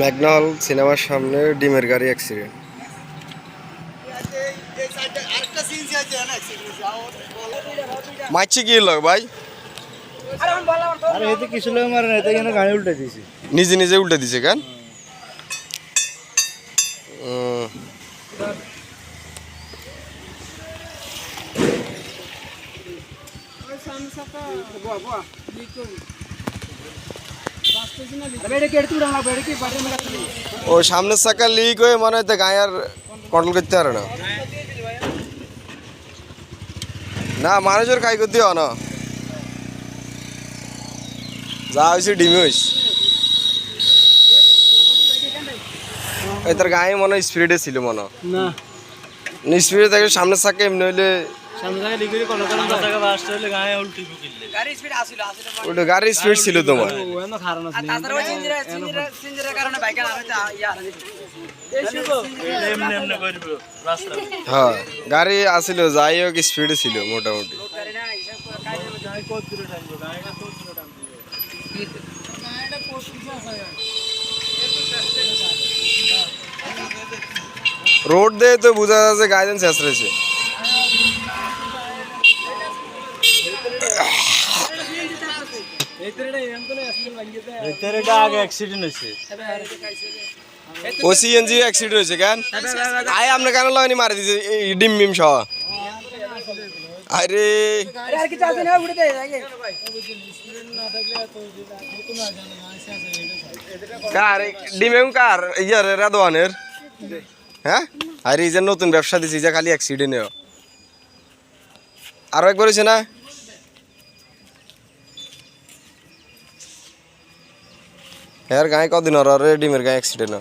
ম্যাগনাল সিনেমার সামনে ডিমের গাড়ি অ্যাক্সিডেন্ট মারছি কি লোক ভাই? আরে এতে কিছু লোক মারে না এতে কেন গাড়ি উল্টে দিয়েছে নিজে নিজে উল্টে দিছে কেন? উম, ও সামনের চাকা লিক হয়ে মনে হয় গায়ে আর কন্ট্রোল করতে পারে না। না মানুষের খাই করতে হয় না। যা হয়েছে ডিমি হয়েছে। এই তার গায়ে মনে স্পিডে ছিল মনে না। স্পিডে থাকে সামনের চাকা এমনি হইলে ওটা গাড়ির স্পিড ছিল তোমার। হ্যাঁ গাড়ি আসিল যাই হোক স্পিড ছিল মোটামুটি। রোড দিয়ে তো বোঝা যাচ্ছে গাইডেন্স শেষ আগে অ্যাক্সিডেন্ট হয়েছে ও সিএনজি অ্যাক্সিডেন্ট হয়েছে কেন আয় আপনি কেন লাগনি মারি দিছে ডিম সহ আরে কার ডিমেম কার ইয়ার রাদওয়ানের হ্যাঁ আরে এই যে নতুন ব্যবসা দিছি যে খালি অ্যাক্সিডেন্ট আরও একবার হয়েছে না হ্যাঁ গায়ে কদিন আর ডিমের গায়ে অ্যাক্সিডেন্ট